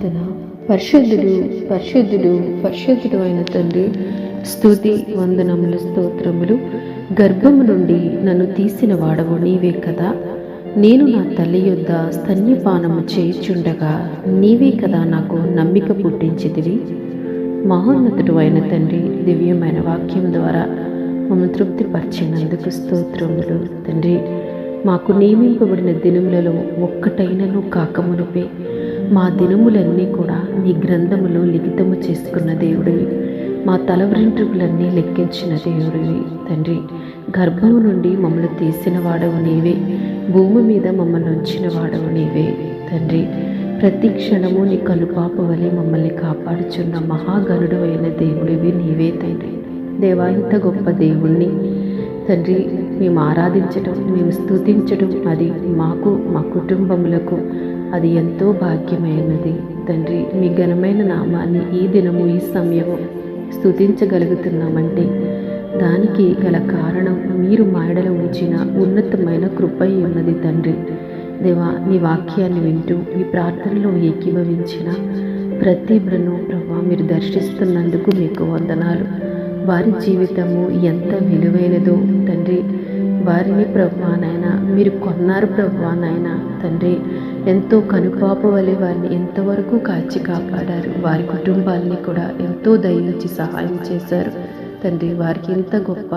ప్రార్థన. పరిశుద్ధుడు పరిశుద్ధుడు పరిశుద్ధుడు అయిన తండ్రి స్తుతి వందనములు స్తోత్రములు. గర్భము నుండి నన్ను తీసిన వాడవు నీవే కదా. నేను నా తల్లి యొద్ద స్తన్యపానము చేయుచుండగా నీవే కదా నాకు నమ్మిక పుట్టించితివి. మహోన్నతుడు అయిన తండ్రి దివ్యమైన వాక్యం ద్వారా మమ్మల్ని తృప్తిపరిచినందుకు స్తోత్రములు. తండ్రి మాకు నియమింపబడిన దినములలో ఒక్కటైనను కాకమునుపే. మా దినములన్నీ కూడా నీ గ్రంథములో లిఖితము చేసుకున్న దేవుడివి. మా తల వెంట్రుకలన్నీ లెక్కించిన దేవుడివి. తండ్రి గర్భము నుండి మమ్మల్ని తీసిన వాడవు నీవే. భూమి మీద మమ్మల్ని ఉంచిన వాడవు నీవే. తండ్రి ప్రతి క్షణము నీ కనుపాప వలె మమ్మల్ని కాపాడుచున్న మహాగనుడు అయిన దేవుడివి నీవే తండ్రి. దేవా ఇంత గొప్ప దేవుణ్ణి. తండ్రి మేము ఆరాధించటం మేము స్తుతించడం అది మాకు మా కుటుంబములకు అది ఎంతో భాగ్యమైనది. తండ్రి మీ ఘనమైన నామాన్ని ఈ దినము ఈ సమయము స్తుతించగలుగుతున్నామంటే దానికి గల కారణం మీరు మాయడల ఉంచిన ఉన్నతమైన కృపై ఉన్నది తండ్రి. దేవా నీ వాక్యాన్ని వింటూ ఈ ప్రార్థనలో ఏకీభవించిన ప్రతి బ్రను ప్రభా మీరు దర్శిస్తున్నందుకు మీకు వందనాలు. వారి జీవితము ఎంత విలువైనదో వారిని ప్రభా నాయన మీరు కొన్నారు ప్రభా నాయన. తండ్రి ఎంతో కనుపాప వలె వారిని ఎంతవరకు కాచి కాపాడారు. వారి కుటుంబాలని కూడా ఎంతో దయించి సహాయం చేశారు. తండ్రి వారికి ఇంత గొప్ప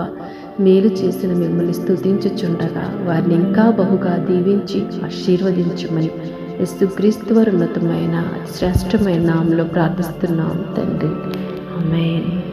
మేలు చేసిన మిమ్మల్ని స్థుతించుచుండగా వారిని ఇంకా బహుగా దీవించి ఆశీర్వదించమని యేసుక్రీస్తు వారి ఉన్నతమైన శ్రేష్టమైన నామంలో ప్రార్థిస్తున్నాం తండ్రి. అమ్మాయి